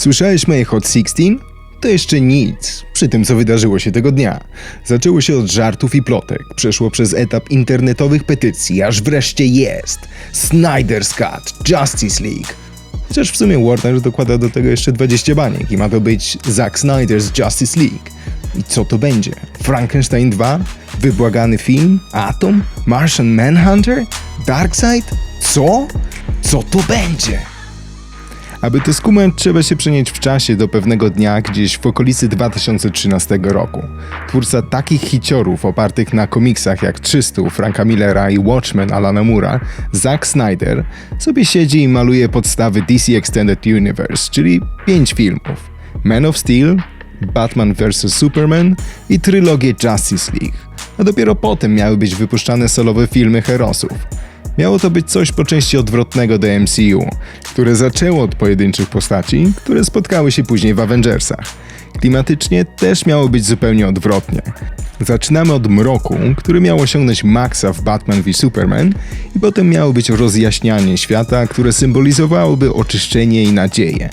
Słyszałeś moje Hot 16? To jeszcze nic przy tym, co wydarzyło się tego dnia. Zaczęło się od żartów i plotek, przeszło przez etap internetowych petycji, aż wreszcie jest Snyder's Cut, Justice League. Chociaż w sumie Warner dokłada do tego jeszcze 20 baniek i ma to być Zack Snyder's Justice League. I co to będzie? Frankenstein 2? Wybłagany film? Atom? Martian Manhunter? Darkseid? Co? Co to będzie? Aby to skumać, trzeba się przenieść w czasie do pewnego dnia gdzieś w okolicy 2013 roku. Twórca takich hiciorów opartych na komiksach jak 300 Franka Millera i Watchmen Alana Moore'a, Zack Snyder, sobie siedzi i maluje podstawy DC Extended Universe, czyli 5 filmów. Man of Steel, Batman vs. Superman i trylogię Justice League. A dopiero potem miały być wypuszczane solowe filmy herosów. Miało to być coś po części odwrotnego do MCU, które zaczęło od pojedynczych postaci, które spotkały się później w Avengersach. Klimatycznie też miało być zupełnie odwrotnie. Zaczynamy od mroku, który miał osiągnąć maksa w Batman v Superman i potem miało być rozjaśnianie świata, które symbolizowałoby oczyszczenie i nadzieję.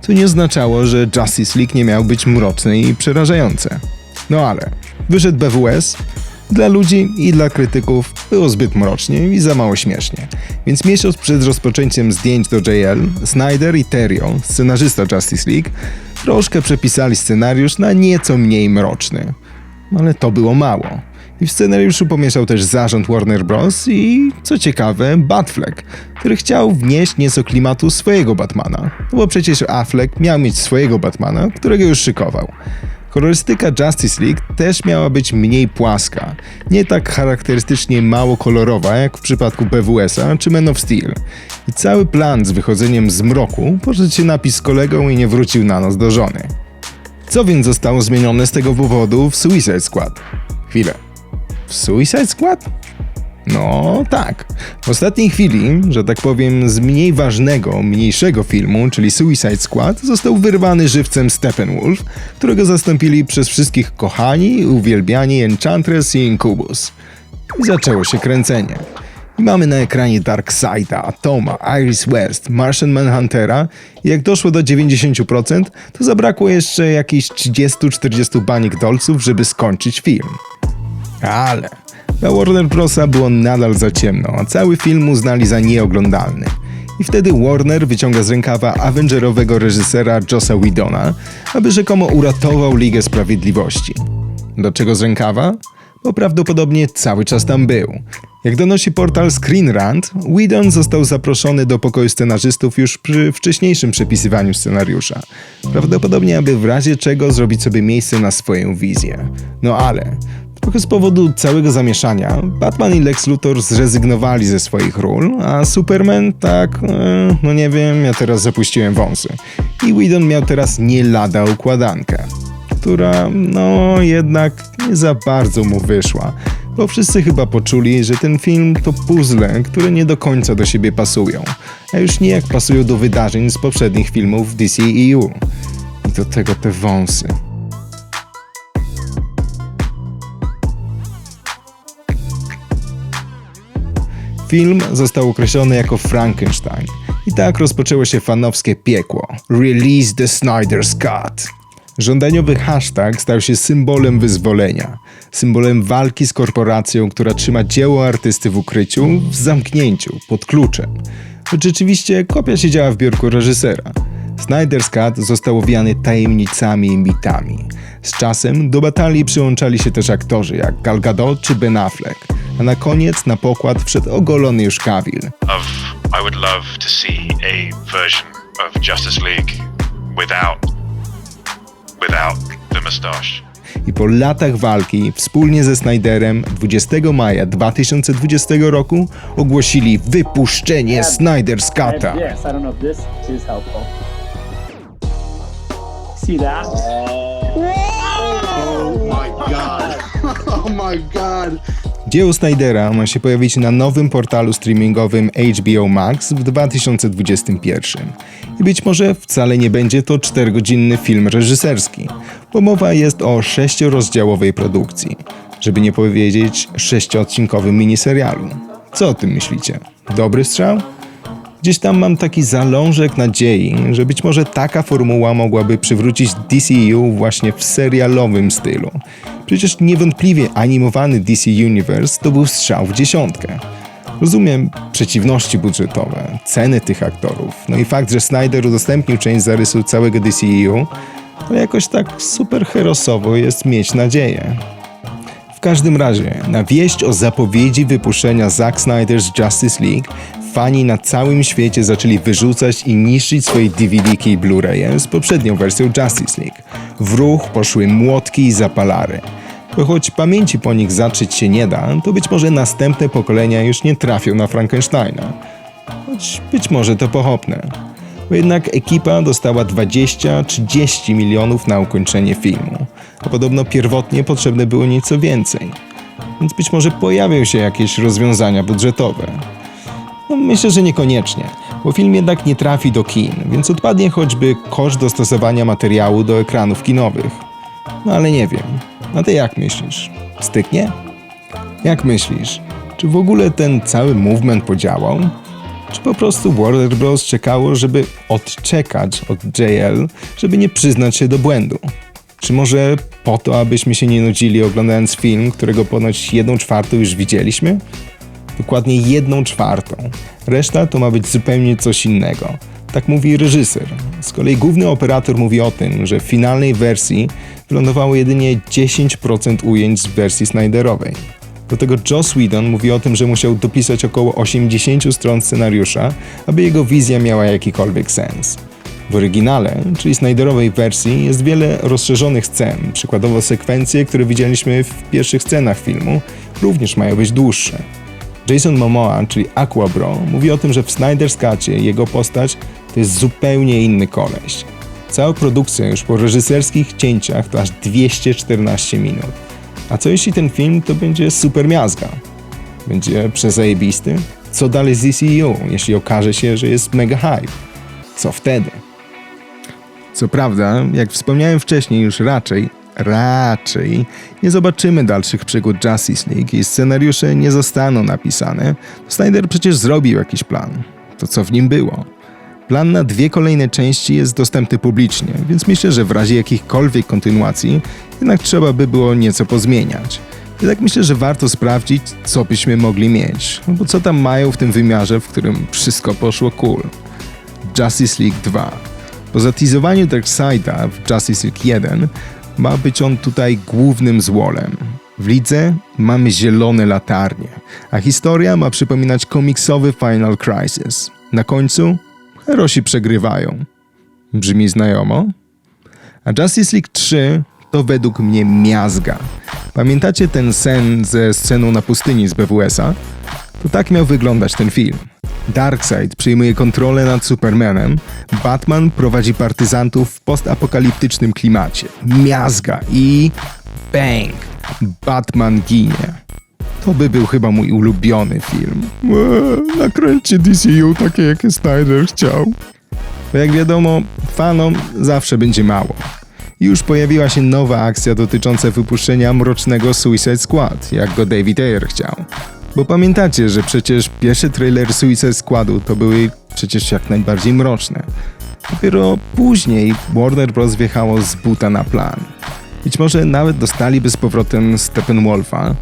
Co nie oznaczało, że Justice League nie miał być mroczne i przerażające. No ale wyszedł BWS, dla ludzi i dla krytyków było zbyt mrocznie i za mało śmiesznie. Więc miesiąc przed rozpoczęciem zdjęć do JL, Snyder i Terrio, scenarzysta Justice League, troszkę przepisali scenariusz na nieco mniej mroczny. Ale to było mało. I w scenariuszu pomieszał też zarząd Warner Bros. i, co ciekawe, Batfleck, który chciał wnieść nieco klimatu swojego Batmana. No bo przecież Affleck miał mieć swojego Batmana, którego już szykował. Kolorystyka Justice League też miała być mniej płaska, nie tak charakterystycznie mało kolorowa jak w przypadku PWS-a czy Man of Steel. I cały plan z wychodzeniem z mroku poszedł się napis z kolegą i nie wrócił na noc do żony. Co więc zostało zmienione z tego powodu w Suicide Squad? Chwilę. W Suicide Squad? No tak. W ostatniej chwili, że tak powiem, z mniej ważnego, mniejszego filmu, czyli Suicide Squad, został wyrwany żywcem Steppenwolf, którego zastąpili przez wszystkich kochani, uwielbiani Enchantress i Incubus. I zaczęło się kręcenie. I mamy na ekranie Darkseida, Atoma, Iris West, Martian Manhuntera i jak doszło do 90%, to zabrakło jeszcze jakichś 30-40 baniek dolców, żeby skończyć film. Ale dla Warner Brosa było nadal za ciemno, a cały film uznali za nieoglądalny. I wtedy Warner wyciąga z rękawa Avengerowego reżysera Jossa Whedona, aby rzekomo uratował Ligę Sprawiedliwości. Do czego z rękawa? Bo prawdopodobnie cały czas tam był. Jak donosi portal Screen Rant, Whedon został zaproszony do pokoju scenarzystów już przy wcześniejszym przepisywaniu scenariusza. Prawdopodobnie, aby w razie czego zrobić sobie miejsce na swoją wizję. No ale Trochę z powodu całego zamieszania, Batman i Lex Luthor zrezygnowali ze swoich ról, a Superman tak, e, no nie wiem, ja teraz zapuściłem wąsy. I Whedon miał teraz nie lada układankę, która, no jednak nie za bardzo mu wyszła, bo wszyscy chyba poczuli, że ten film to puzzle, które nie do końca do siebie pasują, a już nie jak pasują do wydarzeń z poprzednich filmów DCEU. I do tego te wąsy. Film został określony jako Frankenstein. I tak rozpoczęło się fanowskie piekło. Release the Snyder's Cut. Żądaniowy hashtag stał się symbolem wyzwolenia, symbolem walki z korporacją, która trzyma dzieło artysty w ukryciu, w zamknięciu, pod kluczem. Rzeczywiście kopia siedziała w biurku reżysera. Snyder's Cut został owijany tajemnicami i mitami. Z czasem do batalii przyłączali się też aktorzy jak Gal Gadot czy Ben Affleck, a na koniec na pokład wszedł ogolony już Cavill. of I would love to see a version of Justice League without without the moustache. I po latach walki wspólnie ze Snyderem 20 maja 2020 roku ogłosili wypuszczenie Snyder's Cut'a. Yes, I don't know if this is helpful. See that? Oh my god. Dzieło Snydera ma się pojawić na nowym portalu streamingowym HBO Max w 2021. I być może wcale nie będzie to 4-godzinny film reżyserski, bo mowa jest o 6-rozdziałowej produkcji, żeby nie powiedzieć 6-odcinkowym miniserialu. Co o tym myślicie? Dobry strzał? Gdzieś tam mam taki zalążek nadziei, że być może taka formuła mogłaby przywrócić DCU właśnie w serialowym stylu. Przecież niewątpliwie animowany DC Universe to był strzał w dziesiątkę. Rozumiem przeciwności budżetowe, ceny tych aktorów, no i fakt, że Snyder udostępnił część zarysu całego DCU, ale jakoś tak superherosowo jest mieć nadzieję. W każdym razie, na wieść o zapowiedzi wypuszczenia Zack Snyder's Justice League, fani na całym świecie zaczęli wyrzucać i niszczyć swoje DVD-ki i Blu-raye z poprzednią wersją Justice League. W ruch poszły młotki i zapalary. Bo choć pamięci po nich zatrzeć się nie da, to być może następne pokolenia już nie trafią na Frankensteina. Choć być może to pochopne. Bo jednak ekipa dostała 20-30 milionów na ukończenie filmu, a podobno pierwotnie potrzebne było nieco więcej. Więc być może pojawią się jakieś rozwiązania budżetowe. No, myślę, że niekoniecznie, bo film jednak nie trafi do kin, więc odpadnie choćby koszt dostosowania materiału do ekranów kinowych. No ale nie wiem. A ty jak myślisz? Styknie? Jak myślisz? Czy w ogóle ten cały movement podziałał? Czy po prostu Warner Bros. czekało, żeby odczekać od JL, żeby nie przyznać się do błędu? Czy może po to, abyśmy się nie nudzili oglądając film, którego ponoć jedną czwartą już widzieliśmy? Dokładnie jedną czwartą. Reszta to ma być zupełnie coś innego. Tak mówi reżyser. Z kolei główny operator mówi o tym, że w finalnej wersji wylądowało jedynie 10% ujęć z wersji Snyderowej. Do tego Joss Whedon mówi o tym, że musiał dopisać około 80 stron scenariusza, aby jego wizja miała jakikolwiek sens. W oryginale, czyli Snyderowej wersji, jest wiele rozszerzonych scen, przykładowo sekwencje, które widzieliśmy w pierwszych scenach filmu, również mają być dłuższe. Jason Momoa, czyli Aquabro, mówi o tym, że w Snyder's Cutie jego postać to jest zupełnie inny koleś. Cała produkcja już po reżyserskich cięciach to aż 214 minut. A co jeśli ten film to będzie super miazga? Będzie przezajebisty? Co dalej z DCU, jeśli okaże się, że jest mega hype? Co wtedy? Co prawda, jak wspomniałem wcześniej, już raczej, raczej nie zobaczymy dalszych przygód Justice League i scenariusze nie zostaną napisane, Snyder przecież zrobił jakiś plan. To co w nim było? Plan na dwie kolejne części jest dostępny publicznie, więc myślę, że w razie jakichkolwiek kontynuacji jednak trzeba by było nieco pozmieniać. Jednak myślę, że warto sprawdzić, co byśmy mogli mieć, no bo co tam mają w tym wymiarze, w którym wszystko poszło cool. Justice League 2. Po zatizowaniu Darkseida w Justice League 1 ma być on tutaj głównym złolem. W lidze mamy zielone latarnie, a historia ma przypominać komiksowy Final Crisis. Na końcu herosi przegrywają. Brzmi znajomo? A Justice League 3 to według mnie miazga. Pamiętacie ten sen ze sceną na pustyni z BWS-a? To tak miał wyglądać ten film. Darkseid przyjmuje kontrolę nad Supermanem, Batman prowadzi partyzantów w postapokaliptycznym klimacie. Miazga i bang! Batman ginie. To by był chyba mój ulubiony film. Eee, nakręćcie DCU takie, jakie Snyder chciał. Bo jak wiadomo, fanom zawsze będzie mało. Już pojawiła się nowa akcja dotycząca wypuszczenia mrocznego Suicide Squad, jak go David Ayer chciał. Bo pamiętacie, że przecież pierwsze trailery Suicide Squadu to były przecież jak najbardziej mroczne. Dopiero później Warner Bros. wjechało z buta na plan. Być może nawet dostaliby z powrotem Steppenwolfa.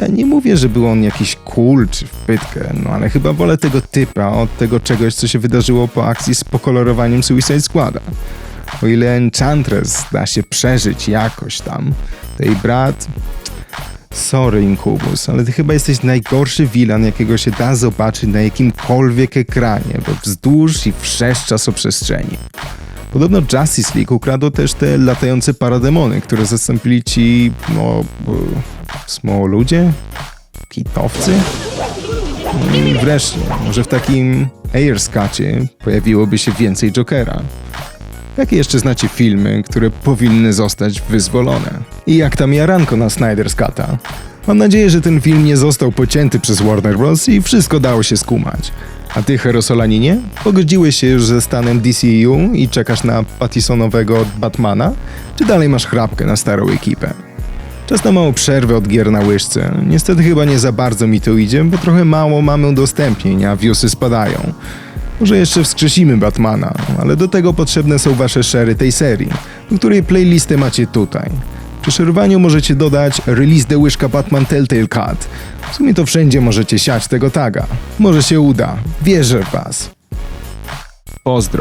Ja nie mówię, że był on jakiś cool czy wpytkę, no ale chyba wolę tego typa od tego czegoś, co się wydarzyło po akcji z pokolorowaniem Suicide Squada. O ile Enchantress da się przeżyć jakoś tam, to jej brat... Sorry, Incubus, ale ty chyba jesteś najgorszy wilan, jakiego się da zobaczyć na jakimkolwiek ekranie, bo wzdłuż i wszerz czasoprzestrzeni. Podobno Justice League ukradło też te latające parademony, które zastąpili ci, no, små ludzie? Kitowcy? I wreszcie, może w takim Airskacie pojawiłoby się więcej Jokera. Jakie jeszcze znacie filmy, które powinny zostać wyzwolone? I jak tam jaranko na Snyder's Cut'a? Mam nadzieję, że ten film nie został pocięty przez Warner Bros. i wszystko dało się skumać. A ty, Herosolaninie, pogodziłeś się już ze stanem DCU i czekasz na Pattisonowego Batmana? Czy dalej masz chrapkę na starą ekipę? Czas na małą przerwę od gier na łyżce. Niestety chyba nie za bardzo mi to idzie, bo trochę mało mamy udostępnień, a viewsy spadają. Może jeszcze wskrzesimy Batmana, ale do tego potrzebne są wasze szery tej serii, do której playlistę macie tutaj. W przeszerowaniu możecie dodać Release the Łyżka Batman Telltale Cut. W sumie to wszędzie możecie siać tego taga. Może się uda. Wierzę w was. Pozdro.